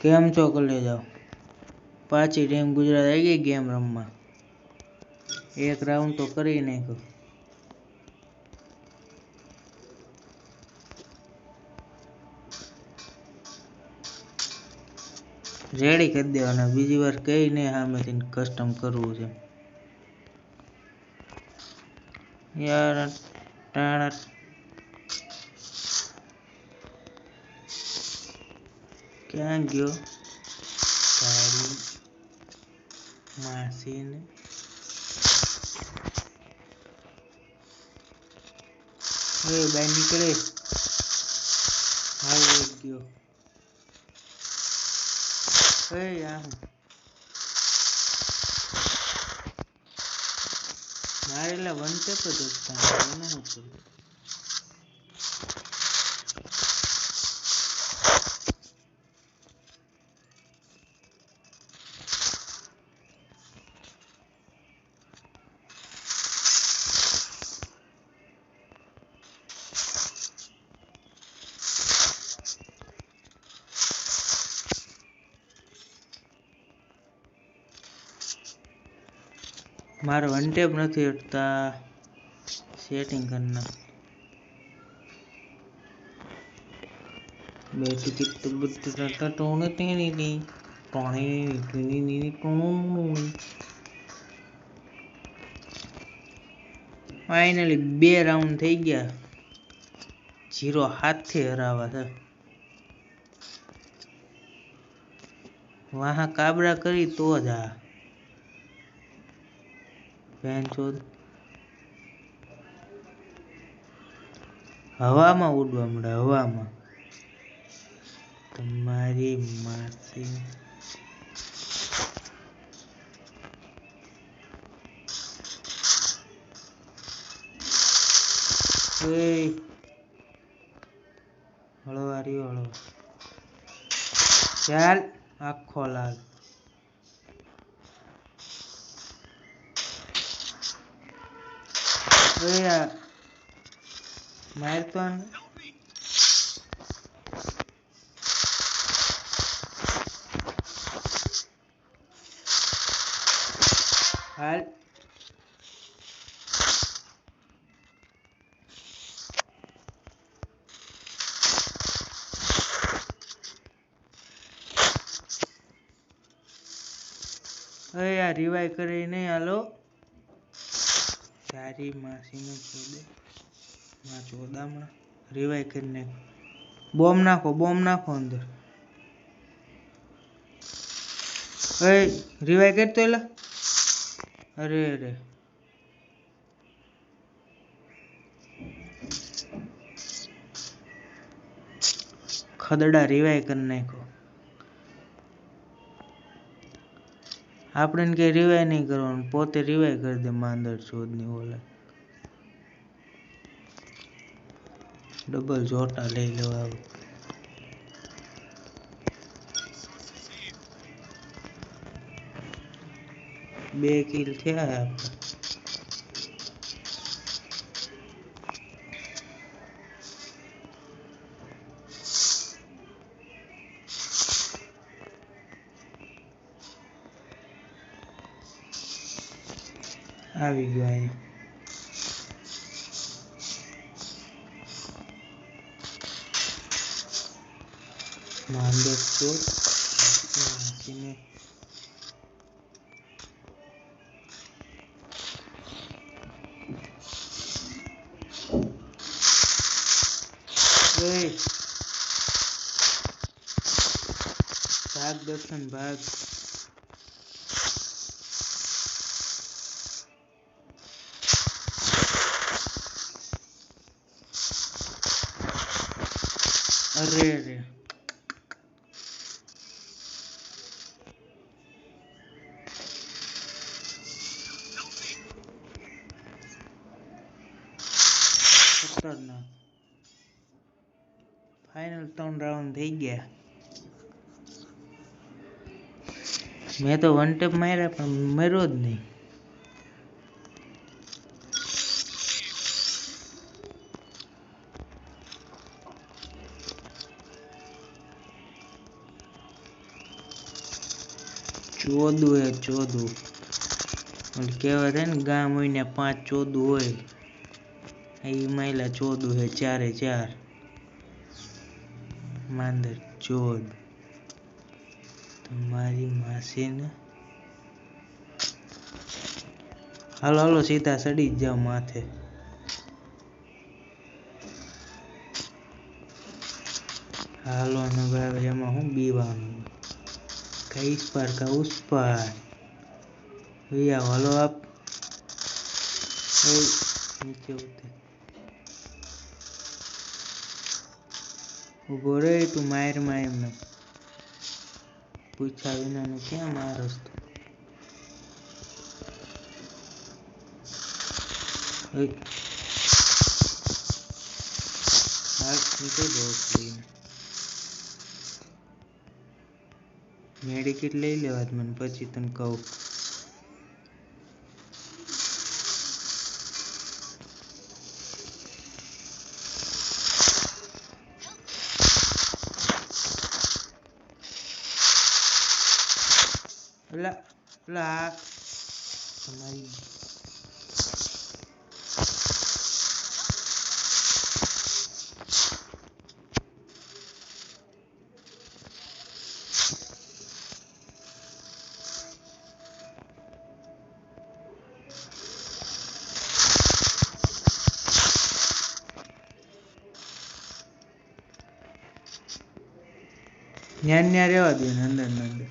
કેમ છો કલે જાઓ? પાછી ટીમ ગુજરાત આવી ગઈ ગેમ રમવા. એક રાઉન્ડ તો કરી નાખ્યો. રેડી કરી દેવાના. બીજી વાર કઈ નહીં સામેથી કસ્ટમ કરવું છે. યાર, ટાણા ક્યાં ગયો તારી માસીને એ બાય નીકળે હાલ ગયો એ આમ મારેલા વન ટેપ જ હતા એને શું કરવું મારે વન ટેપ નથી હટતા. સેટિંગ કરના. બે ટિકિટ તો બધા ટોણે તેની ની ટોણે ટીણી ટીણી ટોણ ફાઇનલી બે રાઉન્ડ થઈ ગયા. જીરો હાથથી હરાવા છે વાહા કાબરા કરી તો જ આ. પેંચોદ હવામાં ઉડવા મળે હવામાં તમારી માસી હળવારી હળવા ચાલ આખો લાલ મારતો હાલ. અરે યાર રિવાઈ કરી નહીં હાલો. તારી માસીને ચોદે માં ચોદામાં રિવાઈ કરીને બોમ્બ નાખો બોમ્બ નાખો અંદર. એ, રિવાઈ કરતો એલા. અરે અરે. ખદડા રિવાઈ કરી નાખો આપણે કે રિવાય નહીં કરવાનું, પોતે રિવાય કરી દે માંદર ચોદની ઓલા. ડબલ જોટા લઈ લેવા બે કિલ થયા આપણે. આવી ગયો અહીં માંડો ભાગ દર્શન ભાગ. અરે રે ખતરનાક ત્રણ રાઉન્ડ થઈ ગયા. મેં તો વન ટેપ માર્યા પણ મર્યો જ નહીં. ચોદું હે, ચોદું. કહેવાય થાય ને ગામ હોય ને પાંચ ચોદું હોય. એ મહિલા ચોદું હે, ચારે ચાર. માંદર ચોદ. તમારી માસીને હાલો હાલો સીતા સડી જ જાઓ માથે. હાલો ને હવે એમાં હું બીવાનું. ઇસ પર કા ઉસ પર ભૈયા હાલો આપ ઓય, નીચે ઉતર ઊભો રે તું મારમાં એમને પૂછ્યા વિનાનું ક્યાં મારસ તું નીકળ બોક્સ મેડિકેટ લઈ લેવા મને પછી તને કહું. અલા અલા આ તમારી ન્યા ન્યા રહેવા દે ને અંદર અંદર.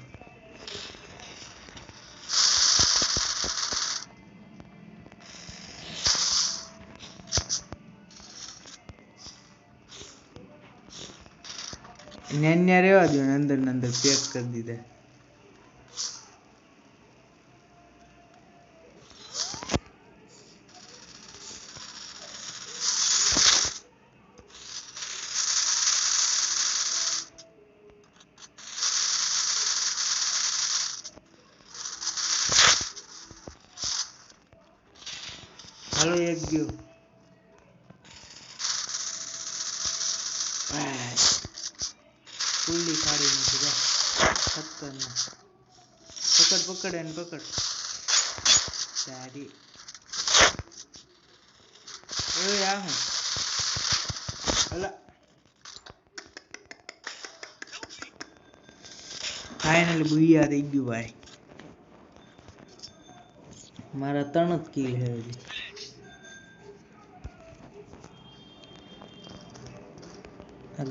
ન્યા ન્યા રહેવા દો ને અંદર ને અંદર પેક કરી દીધા. અલા ફાઇનલી બુયા થઈ ગયું ભાઈ મારા ત્રણ જ કિલ છે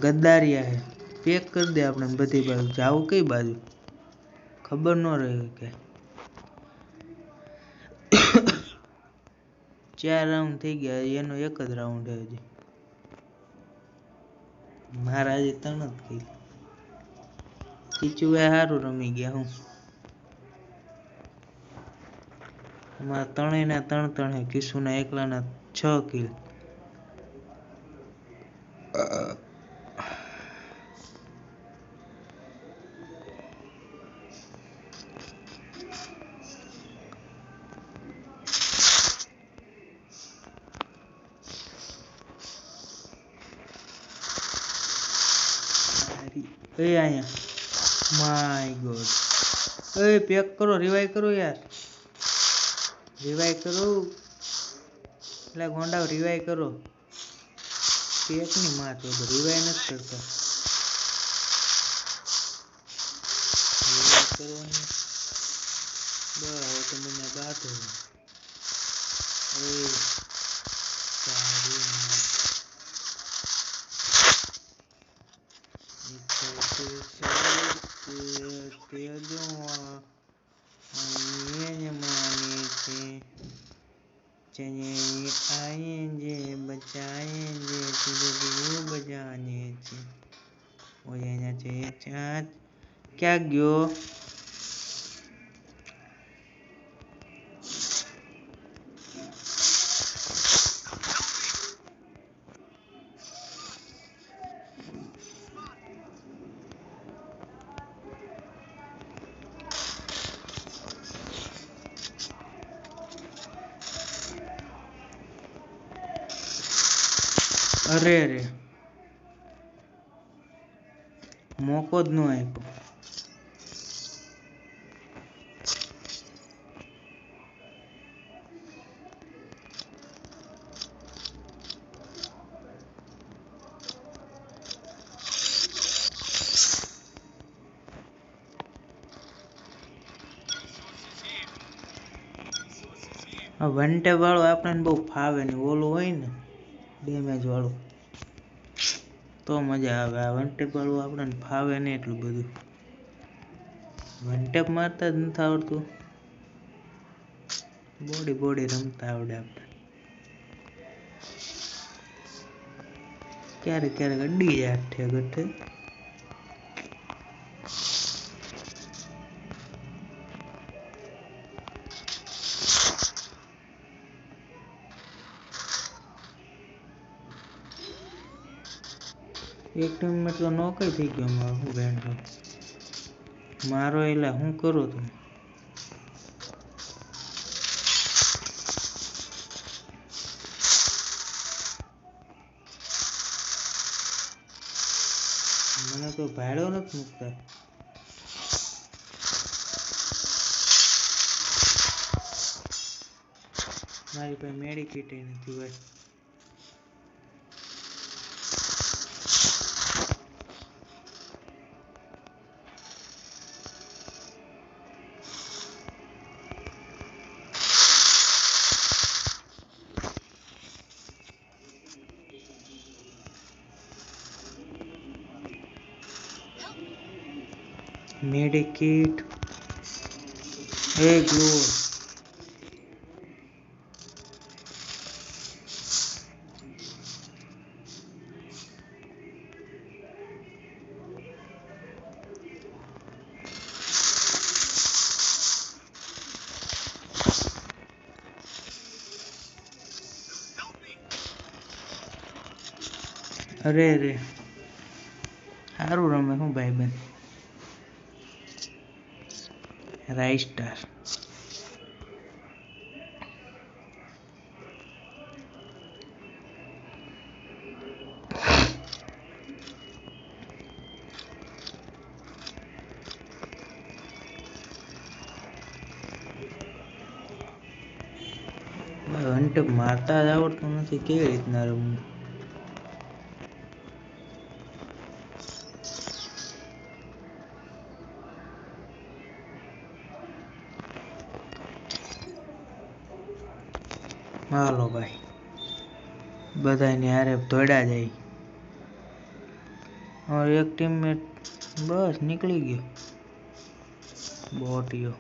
ગદ્દારિયા હે પેક કરી દે આપણે બધી બાજુ જાવું કઈ બાજુ ખબર ન રહી કે ચાર રાઉન્ડ થઈ ગયા એનો એક જ રાઉન્ડ હજી મારા હજી ત્રણ જ ગઈ ચીચુભાઈ સારું રમી ગયા હું. અમારા ત્રણેયના ત્રણ ત્રણ કિશુના એકલાના છ કિલ એ કરો રિવાઈવ કરો યાર. રિવાઈવ કરો. એટલે ગોંડા રિવાઈવ કરો. પેકની માં તો રિવાઈવ નથી કરતો. Revive કરો ને. તો મને બાધો એ क्याग्यो अरे अरे मोकोद नो आएको વન ટેપ વાળો આપણને બહુ ફાવે નહીં ઓલું હોય ને ડેમેજ વાળું. તો મજા આવે. આ વન ટેપ વાળું આપણને ફાવે નહીં એટલું બધું. વન ટેપ મારતા જ નથી આવડતું. બોડી બોડી રમતા આવડે આપણે ક્યારેક ક્યારેક અડી જાય અઠે ગઠે એક ટીમ એટલો નોકરી થઈ ગયો મારો હું બેન મારો એટલે હું કરું તું? મને તો ભાડો નથી મૂકતા. મારી પાસે મેડિકેટ નથી ભાઈ. Medikit hey glue રાઈ સ્ટાર ઘંટ મારતા જ આવડતું નથી બધાની હારે દોડ્યા જાય और एक टीम में बस निकली गयो બોટિયો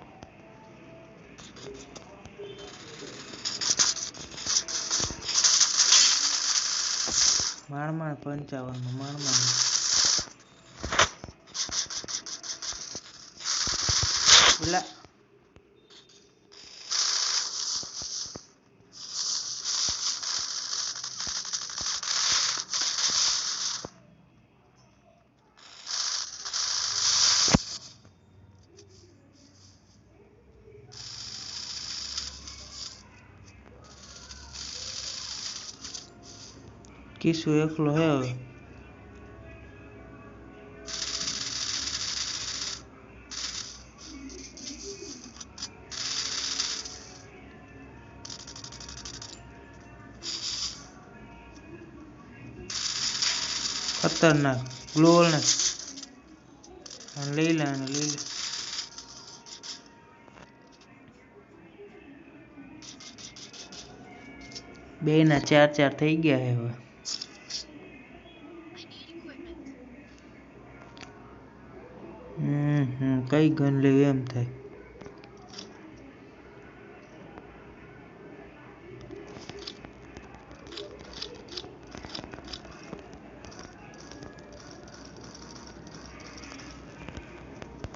માણ માણ પંચાવન નું માણ માણ ઓલા કિસ્સુ એકલો é હવે ખતરનાક ગ્લોલ લઈ લે લઈ લે બે ના ચાર ચાર થઈ ગયા હવે કઈ ગન લેવી એમ થાય.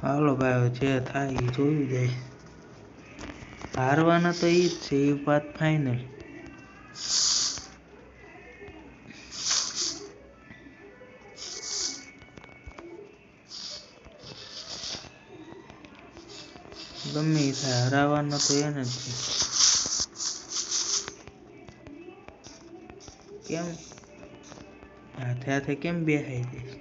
હાલો ભાઈ, જે થાય એ જોયું જાય. હારવાના તો એ જ છે, એ વાત ફાઈનલ ગમે ઈ હરાવાનો તો એને જ છે કેમ હાથે હાથે કેમ બેહાઈ જાય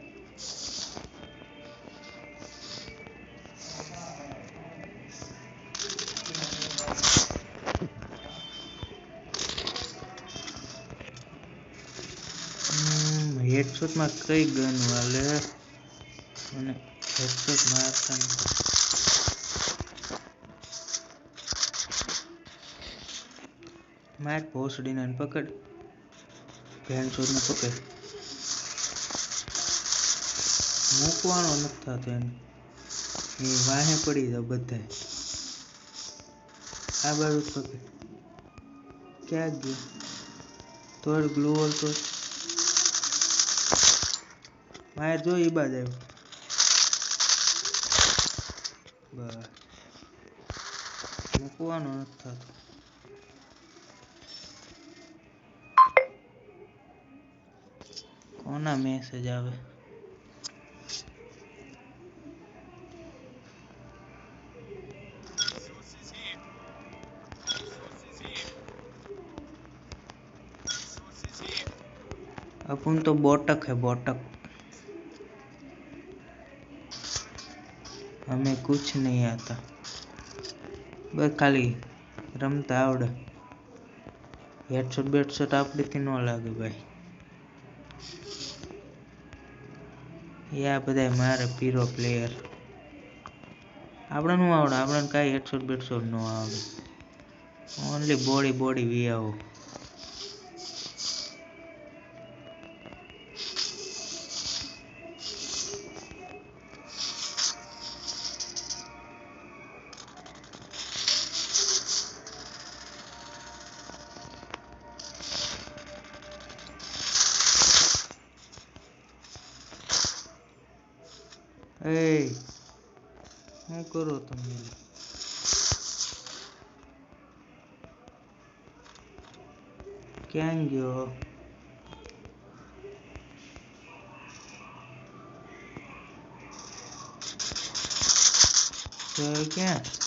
હેડશોટમાં કઈ ગન વાલે? અને હેડશોટ મારતા માર ભોસડીને પકડ. ભેણ ચોરને પકડ. મૂકવાનો નથી થતો એને. એ વાહે પડી જાવ બધાય. આ બાજુ પકડ. ક્યાં ગયો? તોડ ગ્લુ હોલ તો માર જો એ બાજુ આવ્યો. બસ. મૂકવાનો નથી થતો. કોના મેસેજ આવે अपन तो बोटक है बोटक हमें कुछ नहीं आता બસ ખાલી રમતા આવડે હેડશોટ બેડશોટ આપણીથી ન લાગે ભાઈ એ આ બધા મારે પીરો પ્લેયર આપણે નું આવડે આપણે કાંઈ હેડશોટ બેડશોટ ન આવડે. ઓનલી બોડી બોડી વી આવો એ શું કરો તમે ક્યાં ગયો તો ક્યાં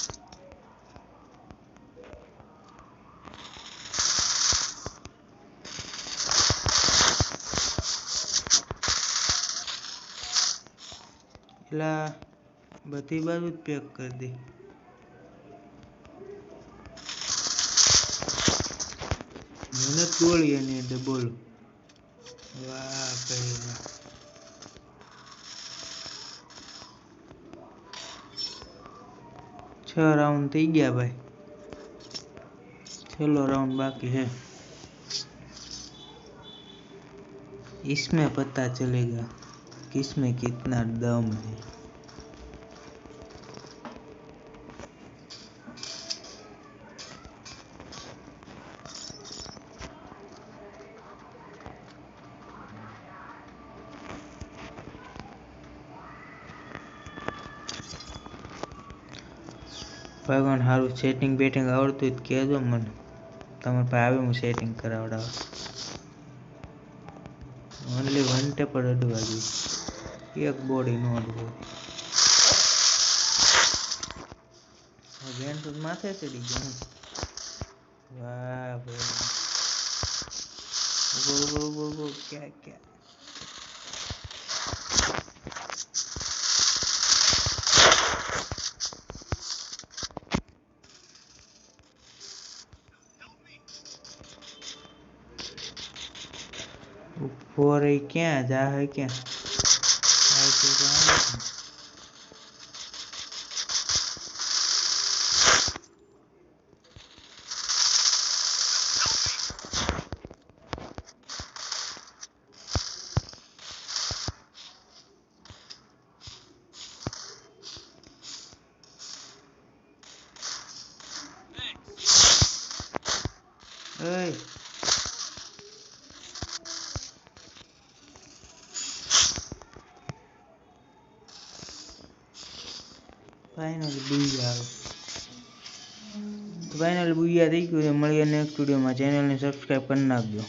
એટલા બધી બાજુ જ પેક કરી દે મહેનત ગોળી એની અંદર બોલો વાહ ભાઈ વાહ છ રાઉન્ડ થઈ ગયા ભાઈ છેલ્લો રાઉન્ડ બાકી है इसमें पता चलेगा किसमें कितना दम है ભગવાન સારું સેટિંગ બેટિંગ આવડતું હોય તો કહેજો મને તમારે પાસે આવે હું સેટિંગ કરાવડાવવા વન ટેપર અડવા જોઈએ એક બોડી નો અડવો. બેન તો માથે ચડી ગયો વાહ ભાઈ ઊભો. ક્યાં ક્યાં? ઊભો રહી ક્યાં जा ક્યાં? આવશે તો આવે જ ને. Ê. ફાઇનલ બુયા બુયા થઈ ગયું છે મળીએ નેક્સ્ટ વિડીયોમાં ચેનલને સબસ્ક્રાઈબ કરી નાખજો